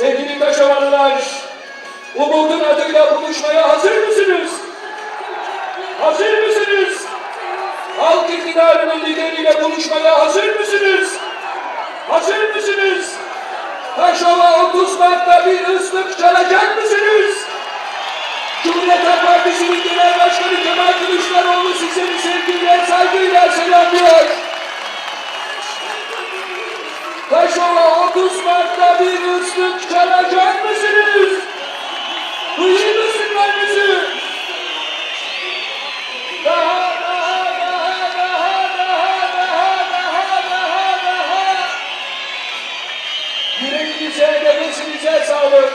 Sevgili Taşovalılar, umudun adıyla buluşmaya hazır mısınız? Hazır mısınız? Halk iktidarının lideriyle buluşmaya hazır mısınız? Hazır mısınız? Taşova 30 Mart'ta bir ıslık çalacak mısınız? Cumhuriyet Halk Partisi'nin Genel Başkanı Kemal Kılıçdaroğlu sizleri sevgiyle, saygıyla selamlıyor. Taşova 30 Mart'ta bir üstlük çalacak mısınız? Duyuyor musunlar bizi? Daha yüreğinize, nefesinize sağlık.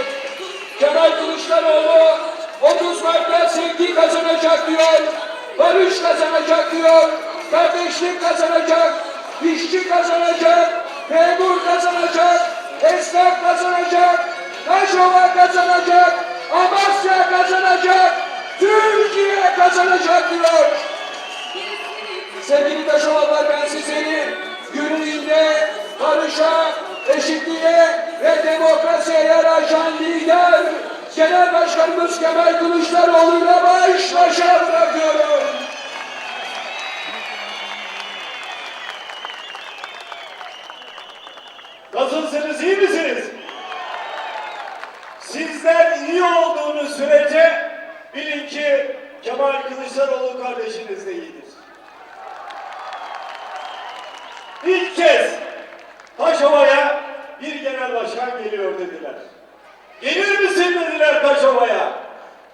Kemal Kılıçdaroğlu 30 Mart'ta sevgi kazanacak diyor, barış kazanacak diyor, kardeşlik kazanacak, işçi kazanacak, memur kazanacak, esnaf kazanacak, Taşova kazanacak, Amasya kazanacak, Türkiye kazanacak diyor. Sevgili Taşovalılar ben sizleri yürüyünde barışa, eşitliğe ve demokrasiye yaraşan lider Genel Başkanımız Kemal Kılıçdaroğlu'yla baş başa bırakıyorum. Nasılsınız, iyi misiniz? Sizler iyi olduğunuz sürece bilin ki Kemal Kılıçdaroğlu kardeşiniz de iyidir. İlk kez Taşova'ya bir genel başkan geliyor dediler. Gelir misin dediler Taşova'ya.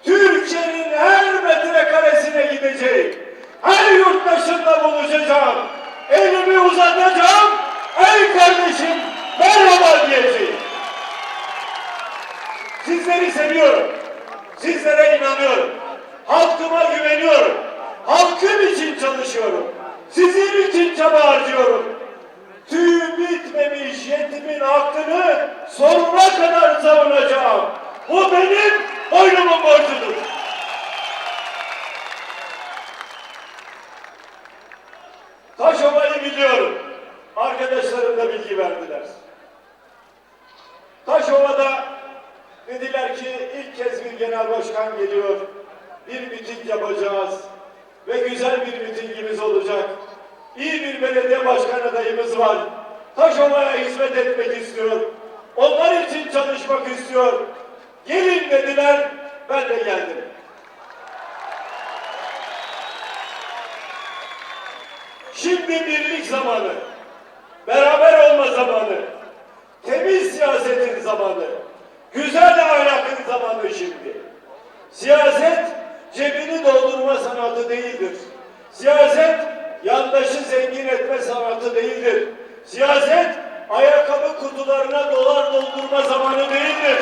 Türkiye'nin her metrekaresine gidecek. Her yurttaşınla buluşacağım. Elimi uzatacağım. Ey kardeşim merhaba diyeceğim. Sizleri seviyorum. Sizlere inanıyorum. Halkıma güveniyorum. Halkım için çalışıyorum. Sizin için çaba harcıyorum. Tüyü bitmemiş yetimin hakkını sonuna kadar savunacağım. Bu benim boynumun borcudur. Taşova'yı biliyorum. Arkadaşlarım da bilgi verdiler. Taşova'da dediler ki ilk kez bir genel başkan geliyor. Bir miting yapacağız. Ve güzel bir mitingimiz olacak. İyi bir belediye başkan adayımız var. Taşova'ya hizmet etmek istiyor. Onlar için çalışmak istiyor. Gelin dediler. Ben de geldim. Şimdi birlik zamanı. Beraber olma zamanı. Temiz siyasetin zamanı. Güzel ahlakın zamanı şimdi. Siyaset cebini doldurma sanatı değildir. Siyaset yandaşı zengin etme sanatı değildir. Siyaset ayakkabı kutularına dolar doldurma zamanı değildir.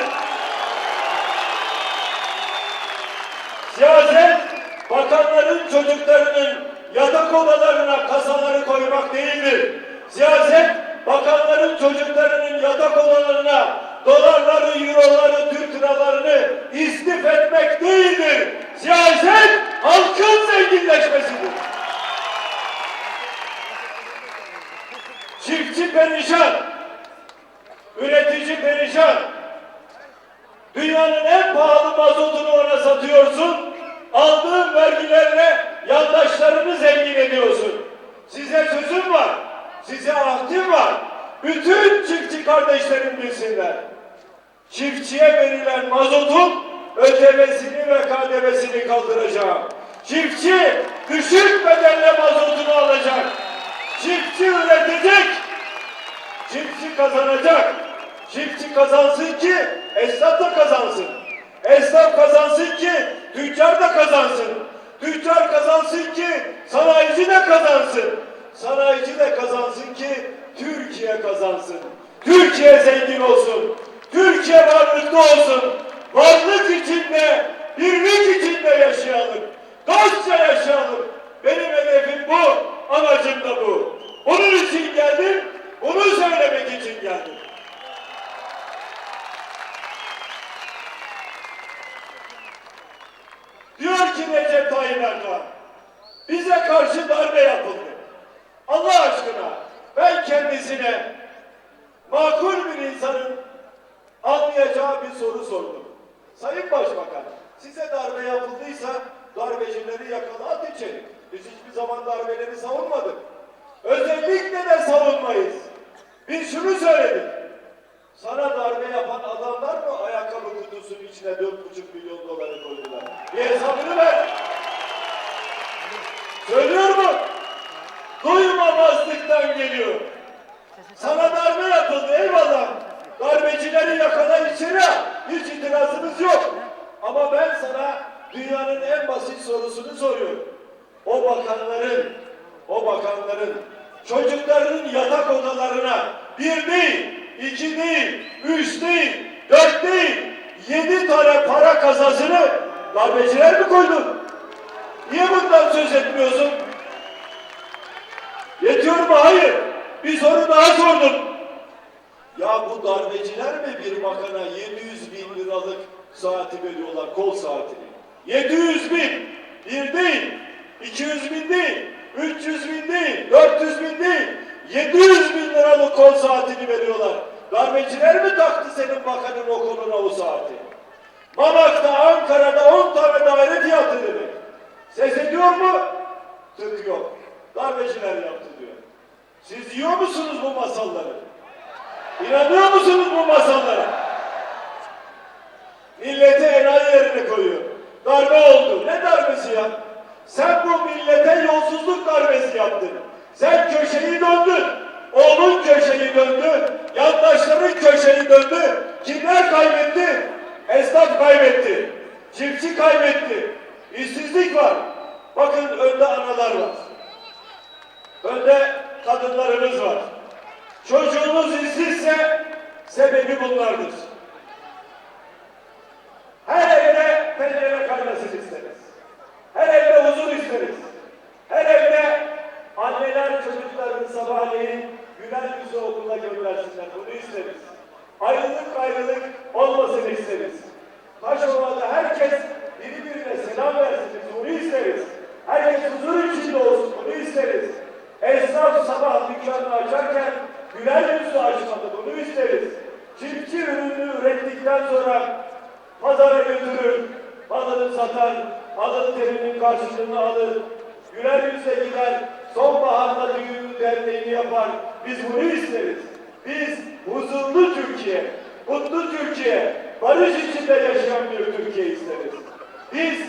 Siyaset bakanların çocuklarının yatak odalarına kasaları koymak değildir. Siyaset çocuklarının yatak odalarına dolarları, euroları, Türk liralarını istif etmek değildir. Siyaset halkın zenginleşmesidir. Çiftçi perişan, üretici perişan, Dünyanın en pahalı mazotunu ona satıyorsun. Aldığın vergilerle yandaşlarını zengin ediyorsun. Size sözüm var. Size ahdim var. Bütün çiftçi kardeşlerim bilsinler. Çiftçiye verilen mazotun ÖTV'sini ve KDV'sini kaldıracağım. Çiftçi düşük bedelle mazotunu alacak. Çiftçi üretecek. Çiftçi kazanacak. Çiftçi kazansın ki esnaf da kazansın. Esnaf kazansın ki tüccar da kazansın. Tüccar kazansın ki sanayici de kazansın. Sanayici de kazansın ki Türkiye kazansın. Türkiye zengin olsun. Türkiye varlıklı olsun. Varlık içinde, birlik içinde yaşayalım. Dostça yaşayalım. Benim hedefim bu, amacım da bu. Onun için geldim, bunu söylemek için geldim. Diyor ki Recep Tayyip Erdoğan, bize karşı darbe yapıldı. Allah aşkına ben kendisine makul bir insanın anlayacağı bir soru sordum. Sayın Başbakan, size darbe yapıldıysa darbecileri yakala at içeri. Biz hiçbir zaman darbeleri savunmadık. Özellikle de savunmayız. Biz şunu söyledik. Sana darbe yapan adamlar mı ayakkabı kutusunun içine 4,5 milyon doları koydular? Bir hesabını ver. Söylüyor mu? Duymamazlıktan geliyor. Sana darbe yapıldı eyvallah. Darbecileri yakala içeri al. Hiç itirazımız yok. Ama ben sana dünyanın en basit sorusunu soruyorum. O bakanların, o bakanların çocuklarının yatak odalarına bir değil, iki değil, üç değil, dört değil, yedi tane para kazasını darbeciler mi koydu? Niye bundan söz etmiyorsun? Yetiyor mu? Hayır. Bir soru daha sordum. Ya bu darbeciler mi bir bakana 700 bin liralık saati veriyorlar, kol saatini? 700 bin! Bir değil, 200 bin değil, 300 bin değil, 400 bin değil, 700 bin liralık kol saatini veriyorlar. Darbeciler mi taktı senin bakanın o koluna o saati? Mamak'ta, Ankara'da 10 tane daire fiyatı demek. Ses ediyor mu? Tık yok. Darbeciler yaptı diyor. Siz yiyor musunuz bu masalları? İnanıyor musunuz bu masallara? Milleti enayi yerine koyuyor. Darbe oldu. Ne darbesi ya? Sen bu millete yolsuzluk darbesi yaptın. Sen köşeyi döndün. Oğlun köşeyi döndü. Yandaşların köşeyi döndü. Kimler kaybetti? Esnaf kaybetti. Çiftçi kaybetti. İşsizlik var. Bakın önde analar var. Önde kadınlarımız var. Çocuğunuz işsizse sebebi bunlardır. Her evde pencere kaynasın isteriz. Her evde huzur isteriz. Her evde anneler çocuklarını sabahleyin güler yüzü okula göndersinler. Bunu isteriz. Ayrılık ayrılık olmasın isteriz. Taşova'da herkes birbirine selam versin. Bunu isteriz. Herkes huzur içinde olsun. Bunu isteriz. Esnaf sabah dükkanını açarken güler yüzlü açmalı. Bunu isteriz. Çiftçi ürünü ürettikten sonra pazara götürür, malını satar, alın terinin karşılığını alır, güler yüzle gider, sonbaharda düğünü derneğini yapar. Biz bunu isteriz. Biz huzurlu Türkiye, mutlu Türkiye, barış içinde yaşayan bir Türkiye isteriz. Biz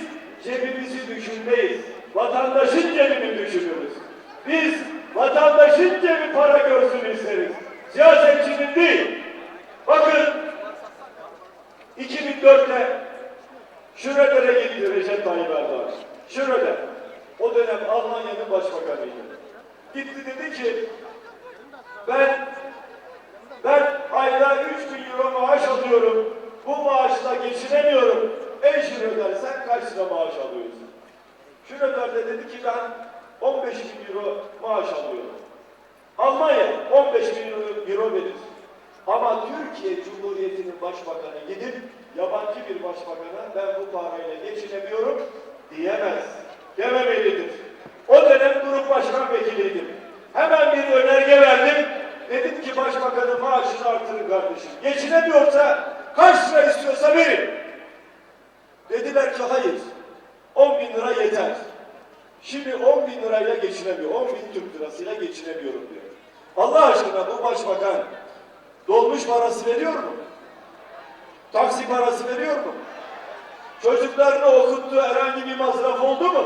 cebimizi düşünmeyiz, vatandaşın cebini düşünürüz. Biz vatandaşın cebi para görsün isteriz. Siyasetçinin değil. Bakın 2004'te Schröder'e gitti Recep Tayyip Erdoğan. Schröder, o dönem Almanya'nın başbakanıydı. Gitti dedi ki, ben ben ayda 3 bin euro maaş alıyorum. Bu maaşla geçinemiyorum. Ey Schröder sen kaç lira maaş alıyorsun? Schröder de dedi ki ben 15 bin euro maaş alıyorum. Almanya 15 bin euro verir. Ama Türkiye Cumhuriyeti'nin başbakanı gidip yabancı bir başbakana ben bu parayla geçinemiyorum diyemez. Dememelidir. O dönem grup başkan vekiliydim. Hemen bir önerge verdim. Dedim ki başbakanın maaşını artırın kardeşim. Geçinemiyorsa kaç lira istiyorsa verin. Dediler ki hayır. 10 bin lira yeter. Şimdi 10 bin lirayla geçinemiyor. 10 bin Türk lirasıyla geçinemiyorum diyor. Allah aşkına bu başbakan dolmuş parası veriyor mu? Taksi parası veriyor mu? Çocuklarını okuttuğu herhangi bir masraf oldu mu?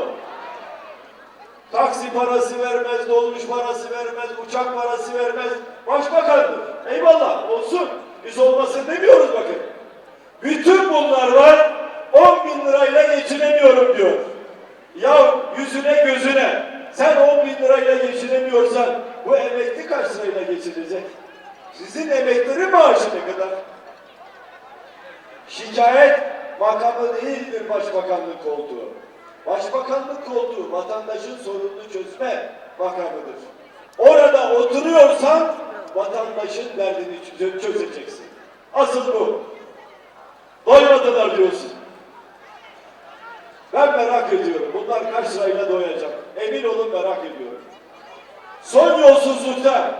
Taksi parası vermez, dolmuş parası vermez, uçak parası vermez. Başbakandır. Eyvallah olsun. Biz olmasın demiyoruz bakın. Bütün bunlar var. 10 bin lirayla geçinemiyorum diyor. Ya yüzüne gözüne sen 10 bin lirayla geçinemiyorsan bu emekli kaç lirayla geçinecek? Sizin emekleri maaşı ne kadar? Şikayet makamı değildir başbakanlık koltuğu. Başbakanlık koltuğu vatandaşın sorununu çözme makamıdır. Orada oturuyorsan vatandaşın derdini çö- çözeceksin. Asıl bu. Doymadılar diyorsun. Ben merak ediyorum. Bunlar kaç lirayla doyacak? Emin olun merak ediyorum. Son yolsuzlukta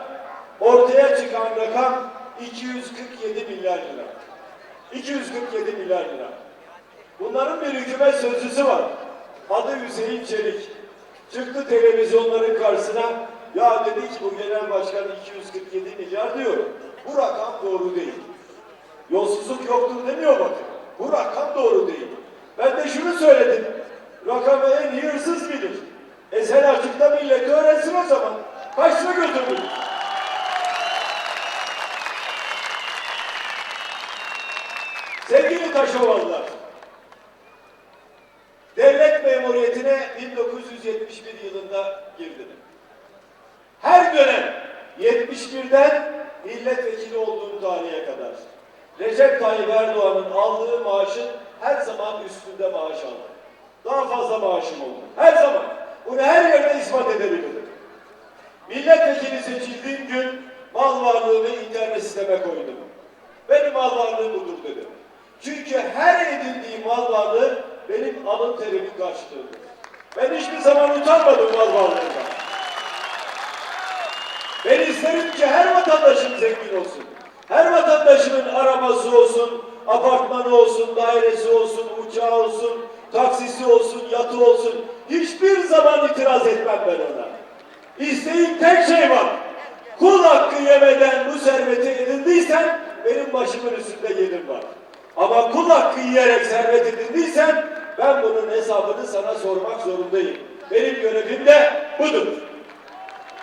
ortaya çıkan rakam 247 milyar lira. 247 milyar lira. Bunların bir hükümet sözcüsü var. Adı Hüseyin Çelik. Çıktı televizyonların karşısına. Ya dedi ki bu genel başkan 247 milyar diyor. Bu rakam doğru değil. Yolsuzluk yoktur demiyor bakın. Bu rakam doğru değil. Ben de şunu söyledim. Rakamı en iyi hırsız bilir. E sen açıkta milleti öğretsin o zaman. Kaçta götürdün? Sevgili Taşovalılar, 1971 yılında girdim. Her dönem 71'den milletvekili olduğum tarihe kadar Recep Tayyip Erdoğan'ın aldığı maaşın her zaman üstünde maaş aldım. Daha fazla maaşım oldu. Her zaman. Bunu her yerde ispat edebilirim. Milletvekili seçildiğim gün mal varlığımı internet siteme koydum. Benim mal varlığım budur dedim. Çünkü her edindiğim mal varlığı benim alın terimin karşılığıdır. Ben hiçbir zaman utanmadım mal varlığımdan. Ben isterim ki her vatandaşım zengin olsun. Her vatandaşımın arabası olsun, apartmanı olsun, dairesi olsun, uçağı olsun, taksisi olsun, yatı olsun. Hiçbir zaman itiraz etmem ben ona. İsteğim tek şey var. Kul hakkı yemeden bu serveti edindiysen benim başımın üstünde yerim var. Ama kul hakkı yiyerek servet edindiysen ben bunun hesabını sana sormak zorundayım. Benim görevim de budur.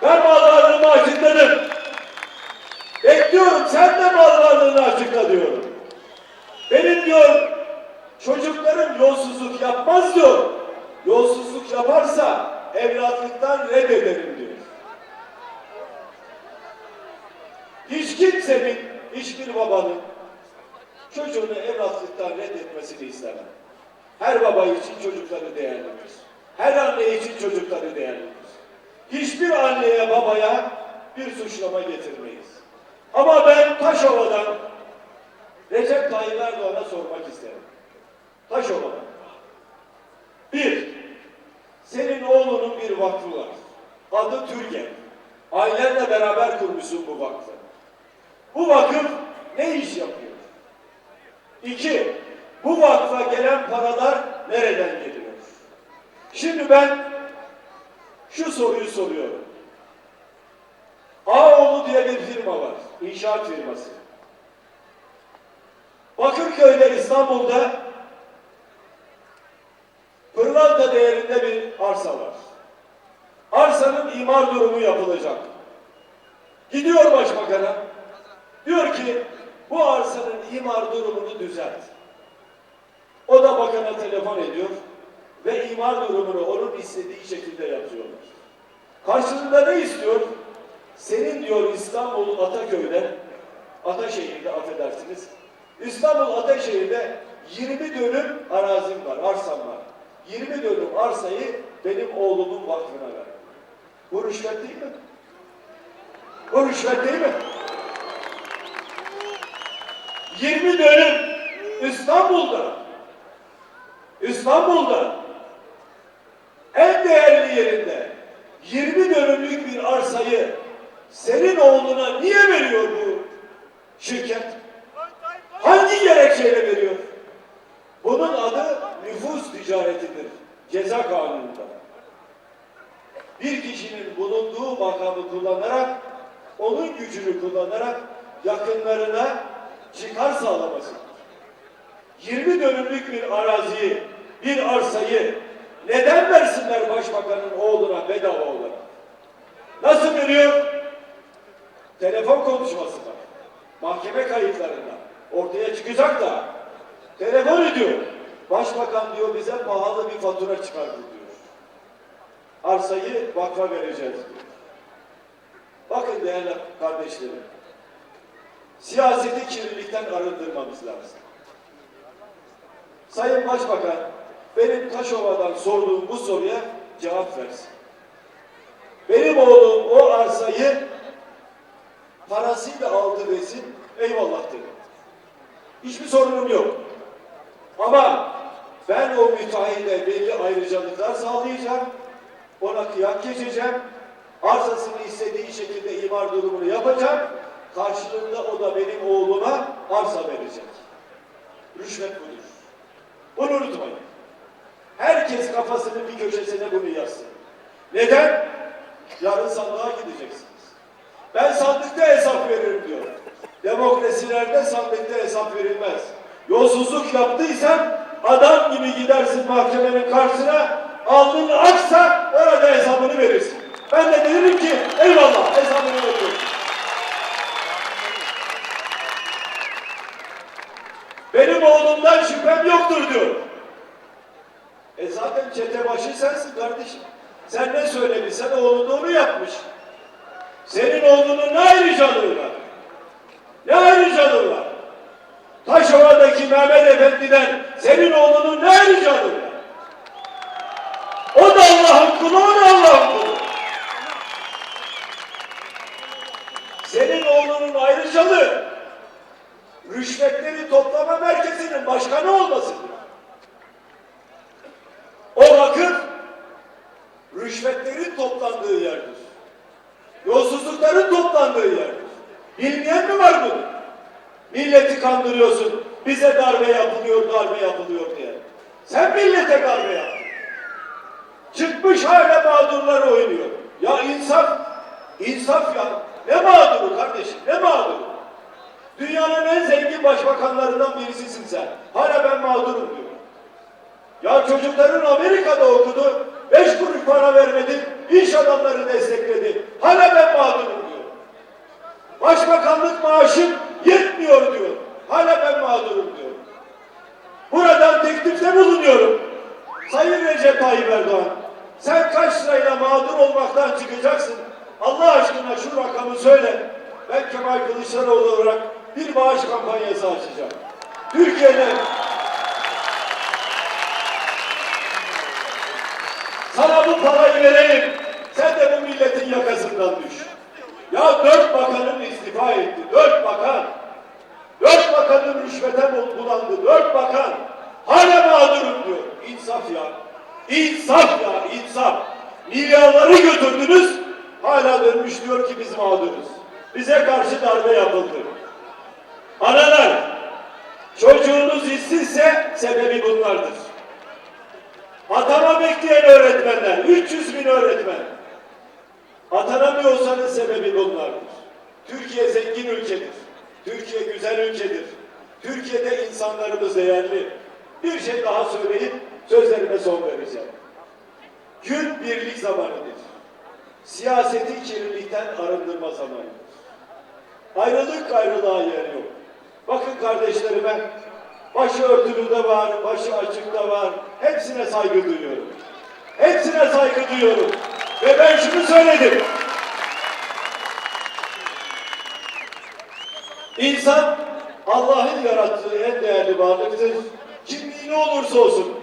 Ben mal varlığımı açıkladım. Bekliyorum sen de mal varlığını açıkla diyorum. Benim diyor çocuklarım yolsuzluk yapmaz diyor. Yolsuzluk yaparsa evlatlıktan reddederim diyor. Hiç kimsenin, hiçbir babanın çocuğunu evlatlıktan reddetmesini istemem. Her baba için çocukları değerlidir. Her anne için çocukları değerlidir. Hiçbir anneye babaya bir suçlama getirmeyiz. Ama ben Taşova'dan Recep Tayyip Erdoğan'a sormak isterim. Taşova'dan. Bir, senin oğlunun bir vakfı var. Adı Türgen. Ailenle beraber kurmuşsun bu vakfı. Bu vakıf ne iş yapıyor? İki, bu vakfa gelen paralar nereden geliyor? Şimdi ben şu soruyu soruyorum. Ağoğlu diye bir firma var. İnşaat firması. Bakırköy'de İstanbul'da pırlanta değerinde bir arsa var. Arsanın imar durumu yapılacak. Gidiyor başbakana. Diyor ki bu arsanın imar durumunu düzelt. O da bakana telefon ediyor ve imar durumunu onun istediği şekilde yapıyorlar. Karşılığında ne istiyor? Senin diyor İstanbul Ataköy'de, Ataşehir'de affedersiniz, İstanbul Ataşehir'de 20 dönüm arazim var, arsam var. 20 dönüm arsayı benim oğlumun vakfına ver. Bu rüşvet değil mi? Bu rüşvet değil mi? 20 dönüm İstanbul'da İstanbul'da en değerli yerinde 20 dönümlük bir arsayı senin oğluna niye veriyor bu şirket? Hangi gerekçeyle veriyor? Bunun adı nüfus ticaretidir. Ceza kanununda. Bir kişinin bulunduğu makamı kullanarak, onun gücünü kullanarak yakınlarına çıkar sağlaması. 20 dönümlük bir araziyi, bir arsayı neden versinler başbakanın oğluna bedava olarak? Nasıl veriyor? Telefon konuşması var. Mahkeme kayıtlarında. Ortaya çıkacak da. Telefon ediyor. Başbakan diyor bize pahalı bir fatura çıkardı diyor. Arsayı vakfa vereceğiz diyor. Bakın değerli kardeşlerim. Siyaseti kirlilikten arındırmamız lazım. Sayın Başbakan, benim Taşova'dan sorduğum bu soruya cevap versin. Benim oğlum o arsayı parasıyla aldı desin, eyvallah dedim. Hiçbir sorunum yok. Ama ben o müteahhide belli ayrıcalıklar sağlayacağım, ona kıyak geçeceğim, arsasını istediği şekilde imar durumunu yapacağım, karşılığında o da benim oğluma arsa verecek. Rüşvet budur. Bunu unutmayın. Herkes kafasının bir köşesine bunu yazsın. Neden? Yarın sandığa gideceksiniz. Ben sandıkta hesap veririm diyor. Demokrasilerde sandıkta hesap verilmez. Yolsuzluk yaptıysan adam gibi gidersin mahkemenin karşısına, alnın aksa orada hesabını verirsin. Ben de derim ki eyvallah hesabını veriyorum. Benim oğlumdan şüphem yoktur diyor. E zaten çete başı sensin kardeşim. Sen ne söylemişsen oğlun onu yapmış. Senin oğlunun ne ayrıcalığı var? Ne ayrıcalığı var? Taşova'daki Mehmet Efendi'den senin oğlunun ne ayrıcalığı var? O da Allah'ın kulu, o da Allah'ın kulu. Senin oğlunun ayrıcalığı rüşvetleri toplama merkezinin başkanı olmasıdır. Vakıf rüşvetlerin toplandığı yerdir. Yolsuzlukların toplandığı yerdir. Bilmeyen mi var bunu? Milleti kandırıyorsun. Bize darbe yapılıyor, darbe yapılıyor diye. Sen millete darbe yaptın. Çıkmış hala mağdurlar oynuyor. Ya insaf, insaf ya. Ne mağduru kardeşim, ne mağduru? Dünyanın en zengin başbakanlarından birisisin sen. Hala ben mağdurum diyor. Ya çocukların Amerika'da okudu. Beş kuruş para vermedi. iş adamları destekledi. Hala ben mağdurum diyor. Başbakanlık maaşım yetmiyor diyor. Hala ben mağdurum diyor. Buradan teklifte bulunuyorum. Sayın Recep Tayyip Erdoğan, sen kaç lirayla mağdur olmaktan çıkacaksın? Allah aşkına şu rakamı söyle. Ben Kemal Kılıçdaroğlu olarak bir bağış kampanyası açacağım. Türkiye'de Sana bu parayı verelim. Sen de bu milletin yakasından düş. Ya dört bakanın istifa etti. Dört bakan. Dört bakanın rüşvete bul- bulandı. Dört bakan. Hala mağdurum diyor. İnsaf ya. İnsaf ya. insaf. Milyarları götürdünüz. Hala dönmüş diyor ki biz mağduruz. Bize karşı darbe yapıldı. Analar. Çocuğunuz işsizse sebebi bunlardır. Atama bekleyen öğretmenler, 300 bin öğretmen. Atanamıyorsanız sebebi bunlardır. Türkiye zengin ülkedir. Türkiye güzel ülkedir. Türkiye'de insanlarımız değerli. Bir şey daha söyleyip sözlerime son vereceğim. Gün birlik zamanıdır. Siyaseti kirlilikten arındırma zamanıdır. Ayrılık ayrılığa yer yok. Bakın kardeşlerime, başı örtülü de var, başı açık da var. Hepsine saygı duyuyorum. Hepsine saygı duyuyorum. Ve ben şunu söyledim. İnsan Allah'ın yarattığı en değerli varlıktır. Kimliği ne olursa olsun,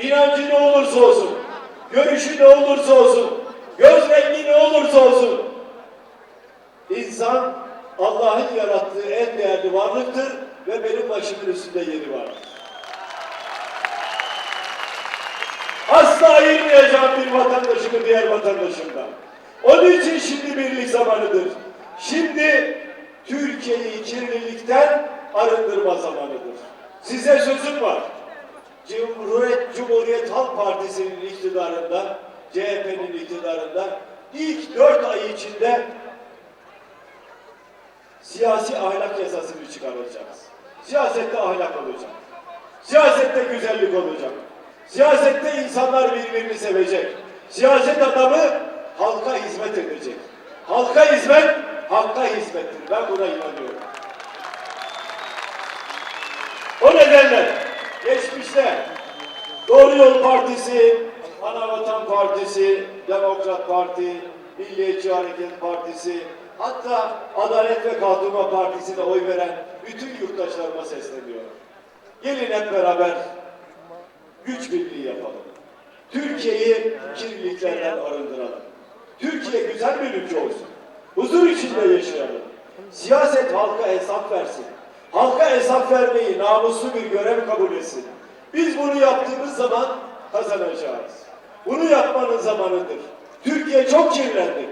inancı ne olursa olsun, görüşü ne olursa olsun, göz rengi ne olursa olsun, İnsan Allah'ın yarattığı en değerli varlıktır ve benim başımın üstünde yeri vardır. Asla ayırmayacağım bir vatandaşımı diğer vatandaşımdan. Onun için şimdi birlik zamanıdır. Şimdi Türkiye'yi kirlilikten arındırma zamanıdır. Size sözüm var. Cumhuriyet, Cumhuriyet Halk Partisi'nin iktidarında, CHP'nin iktidarında ilk dört ay içinde siyasi ahlak yasasını çıkaracağız. Siyasette ahlak olacak. Siyasette güzellik olacak. Siyasette insanlar birbirini sevecek. Siyaset adamı halka hizmet edecek. Halka hizmet, halka hizmettir. Ben buna inanıyorum. O nedenle geçmişte Doğru Yol Partisi, Anavatan Partisi, Demokrat Parti, Milliyetçi Hareket Partisi, hatta Adalet ve Kalkınma Partisi'ne oy veren bütün yurttaşlarıma sesleniyorum. Gelin hep beraber güç birliği yapalım. Türkiye'yi kirliliklerden arındıralım. Türkiye güzel bir ülke olsun. Huzur içinde yaşayalım. Siyaset halka hesap versin. Halka hesap vermeyi namuslu bir görev kabul etsin. Biz bunu yaptığımız zaman kazanacağız. Bunu yapmanın zamanıdır. Türkiye çok kirlendi.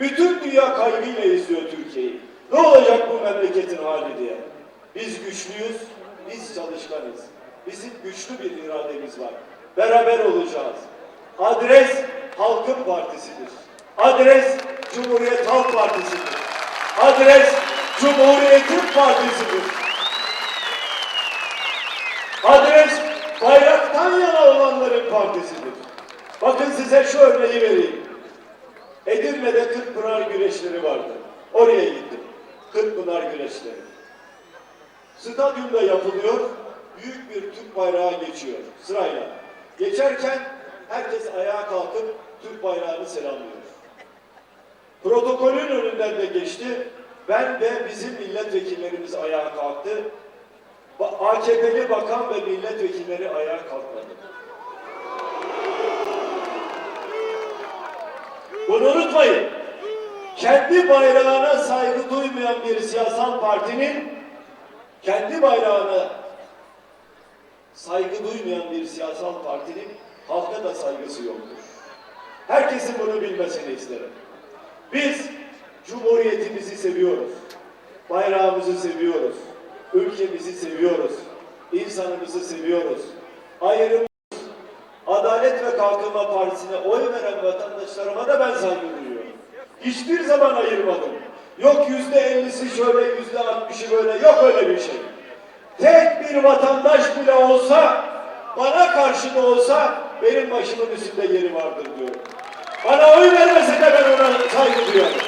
Bütün dünya kaygıyla izliyor Türkiye'yi. Ne olacak bu memleketin hali diye. Biz güçlüyüz, biz çalışkanız. Bizim güçlü bir irademiz var. Beraber olacağız. Adres Halkın Partisi'dir. Adres Cumhuriyet Halk Partisi'dir. Adres Cumhuriyet'in Partisi'dir. Adres bayraktan yana olanların partisidir. Bakın size şu örneği vereyim. Edirne'de Kırkpınar güreşleri vardı. Oraya gittim. Kırkpınar güreşleri. Stadyumda yapılıyor. Büyük bir Türk bayrağı geçiyor sırayla. Geçerken herkes ayağa kalkıp Türk bayrağını selamlıyor. Protokolün önünden de geçti. Ben ve bizim milletvekillerimiz ayağa kalktı. AKP'li bakan ve milletvekilleri ayağa kalkmadı. Bunu unutmayın. Kendi bayrağına saygı duymayan bir siyasal partinin kendi bayrağına saygı duymayan bir siyasal partinin halka da saygısı yoktur. Herkesin bunu bilmesini isterim. Biz Cumhuriyetimizi seviyoruz. Bayrağımızı seviyoruz. Ülkemizi seviyoruz. insanımızı seviyoruz. Ayrım Adalet ve Kalkınma Partisi'ne oy veren vatandaşlarıma da ben saygı duyuyorum. Hiçbir zaman ayırmadım. Yok yüzde ellisi şöyle, yüzde altmışı böyle, yok öyle bir şey. Tek bir vatandaş bile olsa, bana karşı da olsa benim başımın üstünde yeri vardır diyorum. Bana oy vermese de ben ona saygı duyuyorum.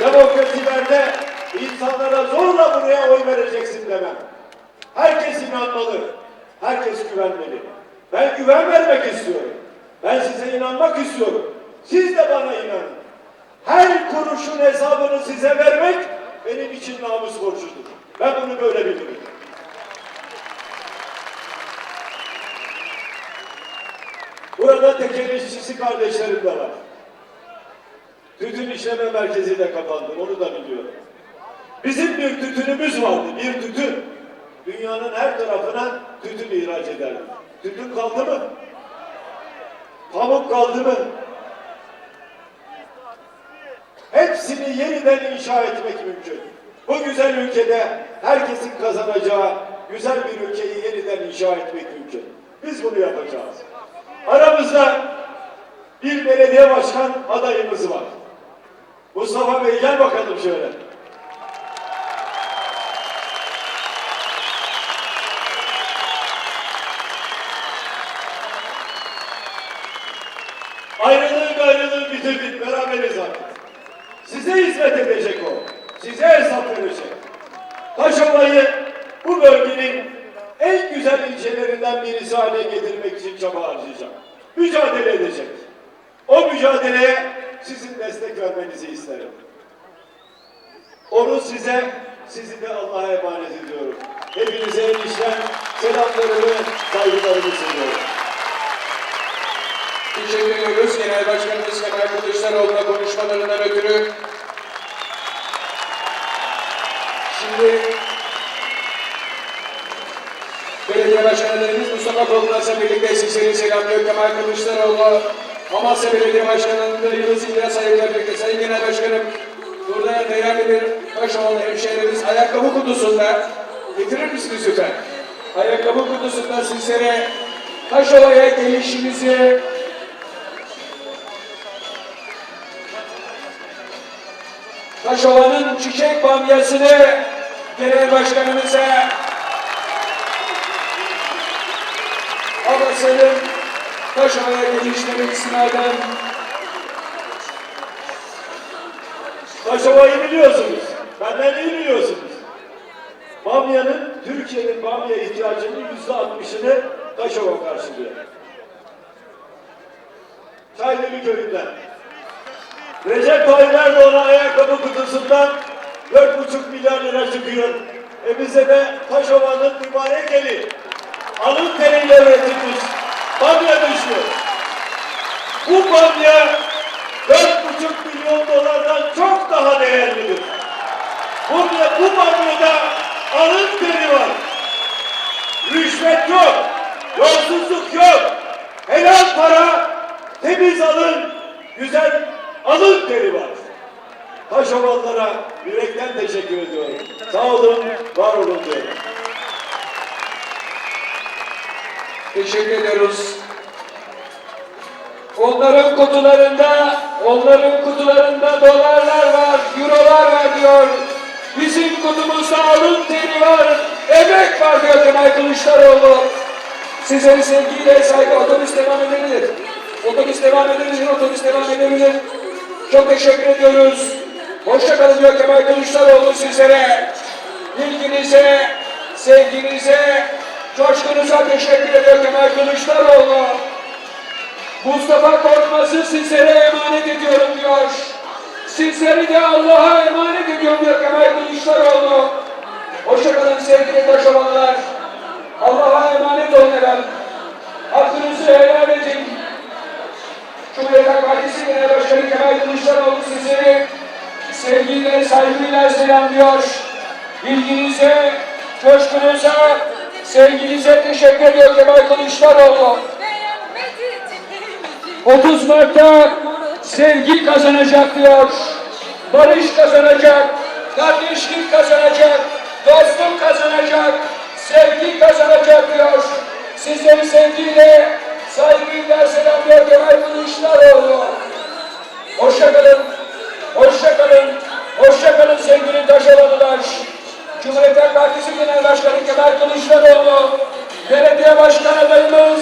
Demokrasilerde insanlara zorla buraya oy vereceksin demem. Herkes inanmalı. Herkes güvenmeli. Ben güven vermek istiyorum. Ben size inanmak istiyorum. Siz de bana inanın. Her kuruşun hesabını size vermek benim için namus borcudur. Ben bunu böyle bilirim. Burada tekel işçisi kardeşlerim de var. Tütün işleme merkezi de kapandı. Onu da biliyorum. Bizim bir tütünümüz vardı. Bir tütün. Dünyanın her tarafına tütün ihraç ederdik. Tütün kaldı mı? Pamuk kaldı mı? Hepsini yeniden inşa etmek mümkün. Bu güzel ülkede herkesin kazanacağı güzel bir ülkeyi yeniden inşa etmek mümkün. Biz bunu yapacağız. Aramızda bir belediye başkan adayımız var. Mustafa Bey gel bakalım şöyle. Ayrılığı gayrılığı bitirdik. Beraberiz artık. Size hizmet edecek o. Size hesap verecek. Taşova'yı bu bölgenin en güzel ilçelerinden birisi haline getirmek için çaba harcayacak. Mücadele edecek. O mücadeleye sizin destek vermenizi isterim. Onu size, sizi de Allah'a emanet ediyorum. Hepinize en içten selamlarımı, saygılarımı sunuyorum. Teşekkür ediyoruz. Genel Başkanımız Kemal Kılıçdaroğlu'na konuşmalarından ötürü. Şimdi Belediye Başkanlarımız Mustafa Korkmaz'la birlikte sizleri selamlıyor. Kemal Kılıçdaroğlu, Amasya Belediye Başkanlığı'nda Yıldız İlyas Ayıp'la birlikte Sayın Genel Başkanım, burada değerli bir Taşoğlu hemşehrimiz ayakkabı kutusunda getirir misiniz lütfen? Ayakkabı kutusunda sizlere Taşova'ya gelişinizi Taşova'nın çiçek bamyasını genel başkanımıza Abası'nın Taşova'ya gelişleri istinaden Taşova'yı biliyorsunuz. Benden iyi biliyorsunuz. Bamya'nın, Türkiye'nin Bamya ihtiyacının yüzde altmışını Taşova karşılıyor. Çaylıbı köyünden. Recep Tayyip Erdoğan'a ayakkabı kutusundan dört buçuk milyar lira çıkıyor. E bize de Taşova'nın mübarek eli alın teriyle üretilmiş Bamya düşüyor. Bu bamya dört buçuk milyon dolardan çok daha değerlidir. Bu, bu bamyada alın teri var. Rüşvet yok. Yolsuzluk yok. Helal para, temiz alın, güzel alın teri var. Taşovalılara yürekten teşekkür ediyorum. Sağ olun, var olun diyorum. Teşekkür ediyoruz. Onların kutularında, onların kutularında dolarlar var, eurolar var diyor. Bizim kutumuzda alın teri var, emek var diyor Kemal Kılıçdaroğlu. Sizleri sevgiyle saygı otobüs devam edebilir. Otobüs devam edebilir, otobüs devam edebilir. Çok teşekkür ediyoruz. Hoşça kalın diyor Kemal Kılıçdaroğlu sizlere. İlginize, sevginize, coşkunuza teşekkür ediyor Kemal Kılıçdaroğlu. Mustafa Korkmaz'ı sizlere emanet ediyorum diyor. Sizleri de Allah'a emanet ediyorum diyor Kemal Kılıçdaroğlu. Hoşçakalın sevgili taşovalılar. Allah'a emanet olun efendim. Hakkınızı helal edin. Cumhuriyet Halk Partisi Genel Başkanı Kemal Kılıçdaroğlu sizleri sevgiyle, saygıyla selamlıyor. İlginize, coşkunuza, sevginize teşekkür ediyor Kemal Kılıçdaroğlu. 30 Mart'ta sevgi kazanacak diyor. Barış kazanacak, kardeşlik kazanacak, dostluk kazanacak, sevgi kazanacak diyor. Sizleri sevgiyle, saygıyla selamlıyor Kemal Kılıçdaroğlu. Hoşça kalın, hoşça kalın, hoşça kalın sevgili Taşovalılar. Cumhuriyet Halk Partisi Genel Başkanı Kemal Kılıçdaroğlu, belediye başkan adayımız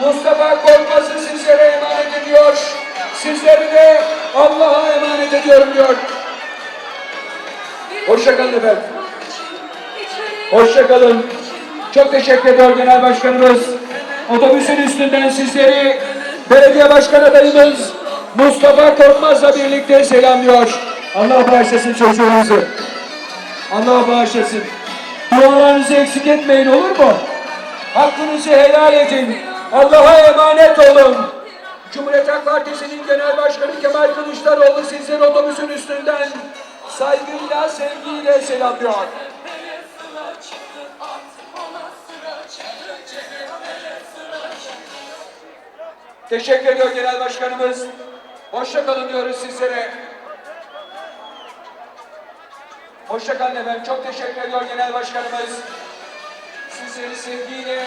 Mustafa Korkmaz'ı sizlere emanet ediyor. Sizleri de Allah'a emanet ediyorum diyor. Hoşça kalın efendim. Hoşça kalın. Çok teşekkür ediyor Genel Başkanımız. Otobüsün üstünden sizleri belediye başkan adayımız Mustafa Korkmaz'la birlikte selamlıyor. Allah bağışlasın çocuğunuzu. Allah bağışlasın. Dualarınızı eksik etmeyin olur mu? Hakkınızı helal edin. Allah'a emanet olun. Cumhuriyet Halk Partisi'nin Genel Başkanı Kemal Kılıçdaroğlu sizleri otobüsün üstünden saygıyla, sevgiyle selamlıyor. Teşekkür ediyor Genel Başkanımız. Hoşça kalın diyoruz sizlere. Hoşça kalın efendim. Çok teşekkür ediyor Genel Başkanımız. Sizleri sevgiyle,